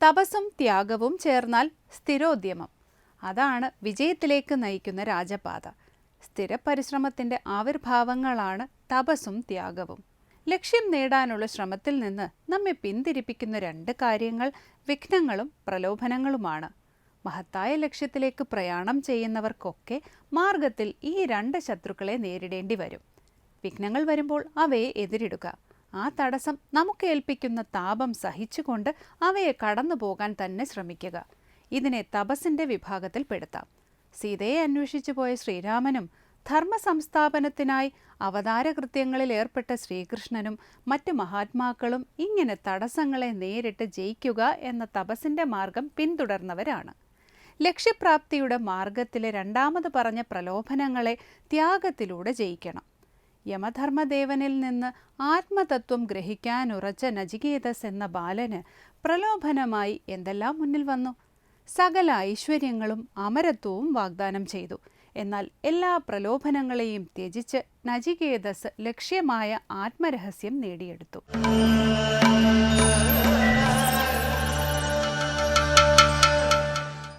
തപസ്സും ത്യാഗവും ചേർന്നാൽ സ്ഥിരോദ്യമം. അതാണ് വിജയത്തിലേക്ക് നയിക്കുന്ന രാജപാത. സ്ഥിരപരിശ്രമത്തിന്റെ ആവിർഭാവങ്ങളാണ് തപസ്സും ത്യാഗവും. ലക്ഷ്യം നേടാനുള്ള ശ്രമത്തിൽ നിന്ന് നമ്മെ പിന്തിരിപ്പിക്കുന്ന രണ്ട് കാര്യങ്ങൾ വിഘ്നങ്ങളും പ്രലോഭനങ്ങളുമാണ്. മഹത്തായ ലക്ഷ്യത്തിലേക്ക് പ്രയാണം ചെയ്യുന്നവർക്കൊക്കെ മാർഗത്തിൽ ഈ രണ്ട് ശത്രുക്കളെ നേരിടേണ്ടി വരും വിഘ്നങ്ങൾ വരുമ്പോൾ അവയെ എതിരിടുക. ആ തടസ്സം നമുക്ക് ഏൽപ്പിക്കുന്ന താപം സഹിച്ചുകൊണ്ട് അവയെ കടന്നു പോകാൻ തന്നെ ശ്രമിക്കുക. ഇതിനെ തപസ്സിന്റെ വിഭാഗത്തിൽ പെടുത്താം. സീതയെ അന്വേഷിച്ചു പോയ ശ്രീരാമനും ധർമ്മ സംസ്ഥാപനത്തിനായി അവതാരകൃത്യങ്ങളിൽ ഏർപ്പെട്ട ശ്രീകൃഷ്ണനും മറ്റു മഹാത്മാക്കളും ഇങ്ങനെ തടസ്സങ്ങളെ നേരിട്ട് ജയിക്കുക എന്ന തപസ്സിന്റെ മാർഗം പിന്തുടർന്നവരാണ്. ലക്ഷ്യപ്രാപ്തിയുടെ മാർഗത്തിലെ രണ്ടാമത് പറഞ്ഞ പ്രലോഭനങ്ങളെ ത്യാഗത്തിലൂടെ ജയിക്കണം. യമധർമ്മദേവനിൽ നിന്ന് ആത്മതത്വം ഗ്രഹിക്കാൻ ഗ്രഹിക്കാനുറച്ച നചികേതസ് എന്ന ബാലന് പ്രലോഭനമായി എന്തെല്ലാം മുന്നിൽ വന്നു? സകല ഐശ്വര്യങ്ങളും അമരത്വവും വാഗ്ദാനം ചെയ്തു. എന്നാൽ എല്ലാ പ്രലോഭനങ്ങളെയും ത്യജിച്ച് നചികേതസ് ലക്ഷ്യമായ ആത്മരഹസ്യം നേടിയെടുത്തു.